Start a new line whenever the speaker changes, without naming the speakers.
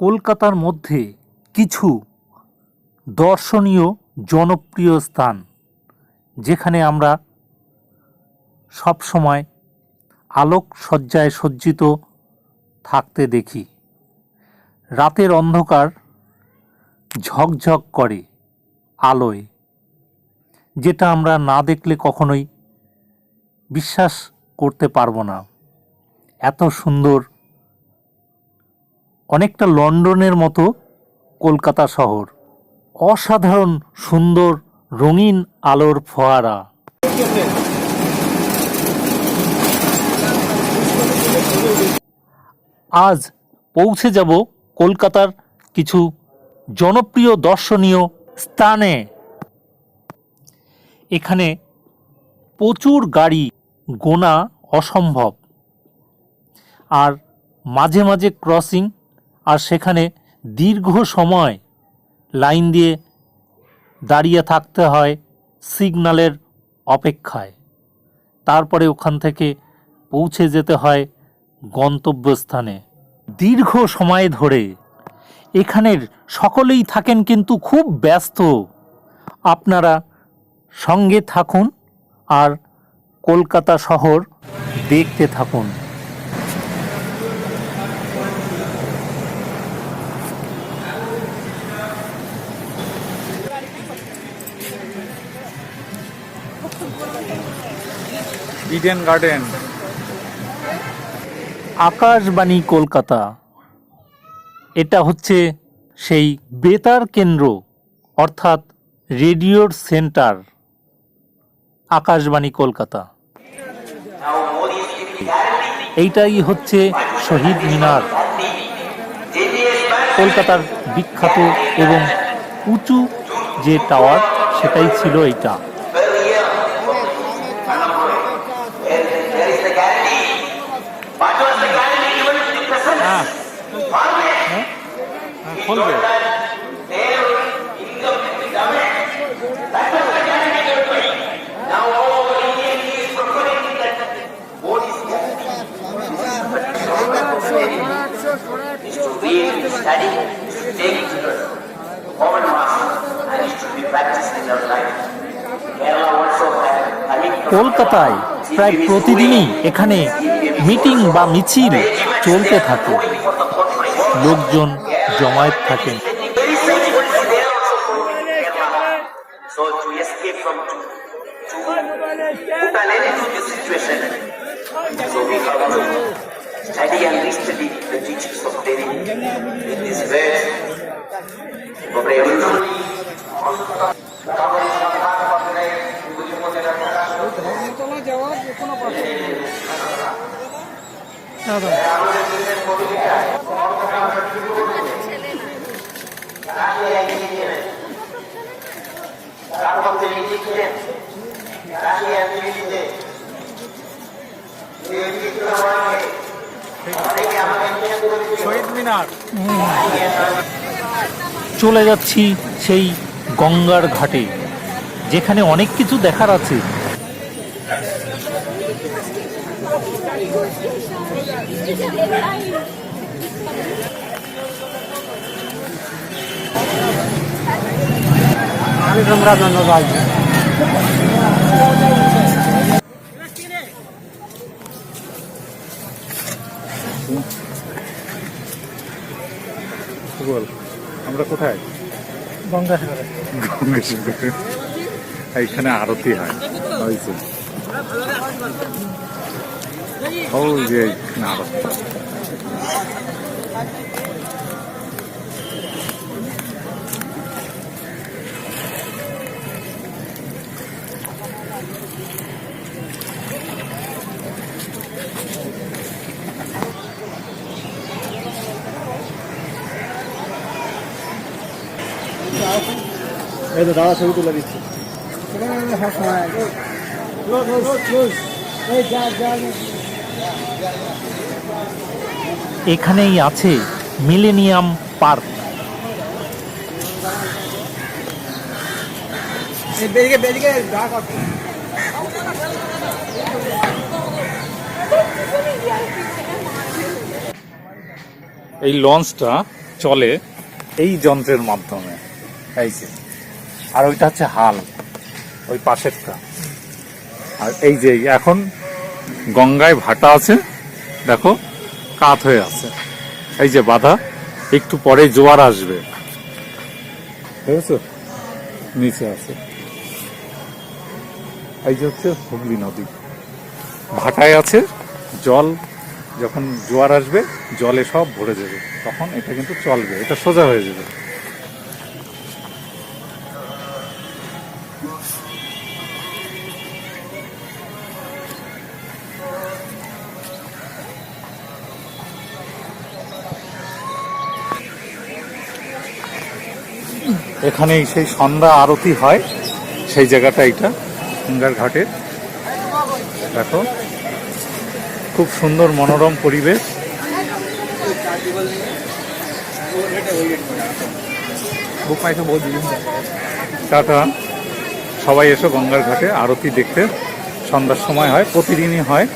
কলকাতার মধ্যে কিছু দর্শনীয় জনপ্রিয় স্থান, যেখানে আমরা সবসময় আলোক সজ্জায় সজ্জিত থাকতে দেখি। রাতের অন্ধকার ঝকঝক করে আলোয়, যেটা আমরা না দেখলে কখনোই বিশ্বাস করতে পারব না। এত সুন্দর অনেকটা লন্ডনের মতো কলকাতা শহর। অসাধারণ, সুন্দর, রঙিন আলোর ফোয়ারা। আজ পৌঁছে যাব কলকাতার কিছু জনপ্রিয় দর্শনীয় স্থানে। এখানে প্রচুর গাড়ি গোনা অসম্ভব। আর মাঝে মাঝে ক্রসিং আর সেখানে দীর্ঘ সময় লাইন দিয়ে দাঁড়িয়ে থাকতে হয় সিগন্যালের অপেক্ষায়। তারপরে ওখান থেকে পৌঁছে যেতে হয় গন্তব্যস্থানে। দীর্ঘ সময় ধরে এখানের সকলেই থাকেন কিন্তু খুব ব্যস্ত। আপনারা সঙ্গে থাকুন আর কলকাতা শহর দেখতে থাকুন।
Eden garden
Akashvani Kolkata. এটা হচ্ছে সেই বেতার কেন্দ্র, অর্থাৎ রেডিওর সেন্টার, আকাশবাণী কলকাতা। এইটাই হচ্ছে শহীদ মিনার। কলকাতার বিখ্যাত এবং উঁচু যে টাওয়ার, সেটাই ছিল এইটা। কলকাতায় প্রায় প্রতিদিনই এখানে মিটিং বা মিছিল চলতে থাকে। লোকজন জমায়েত থাকেন
is study and restudy the teachings of Devi in this way. Sobre everything.
চলে যাচ্ছি সেই গঙ্গার ঘাটে যেখানে অনেক কিছু দেখার আছে।
বল আমরা কোথায়?
গঙ্গাসাগরে।
গঙ্গেশ্বরে এইখানে আরতি হয় হয়েছে। ওই যে এইখানে আরতি।
এই তো দাদা ছবি তুলে দিচ্ছি।
এখানেই আছে মিলেনিয়াম পার্ক।
এই লঞ্চটা চলে এই যন্ত্রের মাধ্যমে। এই যে। আর ওইটা হচ্ছে হাল, ওই পাশেরটা। আর এই যে, এখন গঙ্গায় ভাটা আছে, দেখো, কাত হয়ে আছে। এই যে বাধা, একটু পরে জোয়ার আসবে। বুঝেছ? নিচে আছে। এই যে হচ্ছে হুগলি নদী। ভাটায় আছে, জল, যখন জোয়ার আসবে, জলে সব ভরে যাবে। তখন এটা কিন্তু চলবে, এটা সোজা হয়ে যাবে। এখানে সেই সন্ধ্যা আরতি হয়, সেই জায়গাটা এটা গঙ্গার ঘাটে। দেখো, খুব সুন্দর মনোরম পরিবেশ। টাটা। সবাই এসো গঙ্গার ঘাটে, আরতি দেখতে। সন্ধ্যার সময় হয়, প্রতিদিনই হয়।